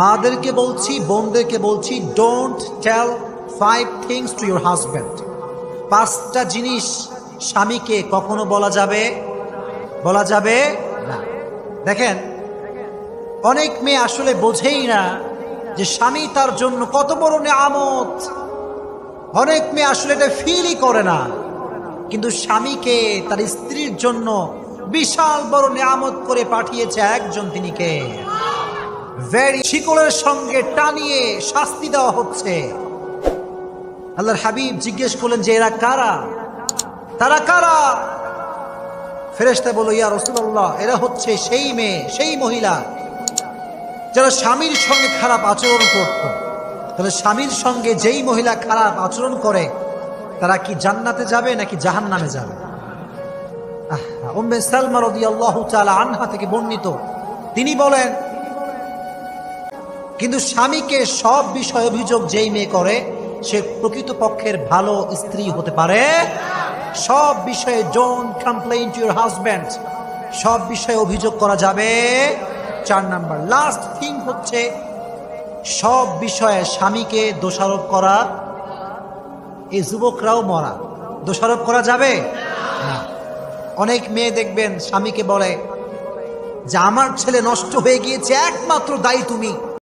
মাদেরকে বলছি, বোনদেরকে বলছি don't tell five things to your husband পাঁচটা জিনিস স্বামীকে কখনো বলা যাবে বলা যাবে না। দেখেন, অনেক মেয়ে আসলে বোঝেই না যে স্বামী তার জন্য কত বড় নেয়ামত। অনেক মেয়ে আসলে এটা ফিলই করে না। কিন্তু স্বামীকে, তার স্ত্রীর জন্য বিশাল বড় নিয়ামত করে পাঠিয়েছে একজন তিনি কে? ভেরি শিকলের সঙ্গে টানিয়ে শাস্তি দেওয়া হচ্ছে। আল্লাহর হাবিব জিজ্ঞেস করলেন, যে এরা কারা? তারা কারা? ফেরেস্তা বলো ইয়া রসুল্লাহ এরা হচ্ছে সেই মেয়ে, সেই মহিলা যারা স্বামীর সঙ্গে খারাপ আচরণ করত। তাহলে স্বামীর সঙ্গে যেই মহিলা খারাপ আচরণ করে, তারা কি জান্নাতে যাবে নাকি জাহান নামে যাবে উম্মে সালমা রাদিয়াল্লাহু তাআলা আনহা থেকে বর্ণিত। তিনি বলেন কিন্তু স্বামীকে সব বিষয়ে অভিযোগ যেই মেয়ে করে, সে প্রকৃত পক্ষের ভালো স্ত্রী হতে পারে। সব বিষয়ে don't complain to your husband সব বিষয়ে অভিযোগ করা যাবে। চার নাম্বার লাস্ট থিং হচ্ছে, সব বিষয়ে স্বামীকে দোষারোপ করা। এই যুবকরাও মরা। দোষারোপ করা যাবে? না। অনেক মেয়ে দেখবেন স্বামীকে বলে, যে আমার ছেলে নষ্ট হয়ে গিয়েছে, একমাত্র দায়ী তুমি।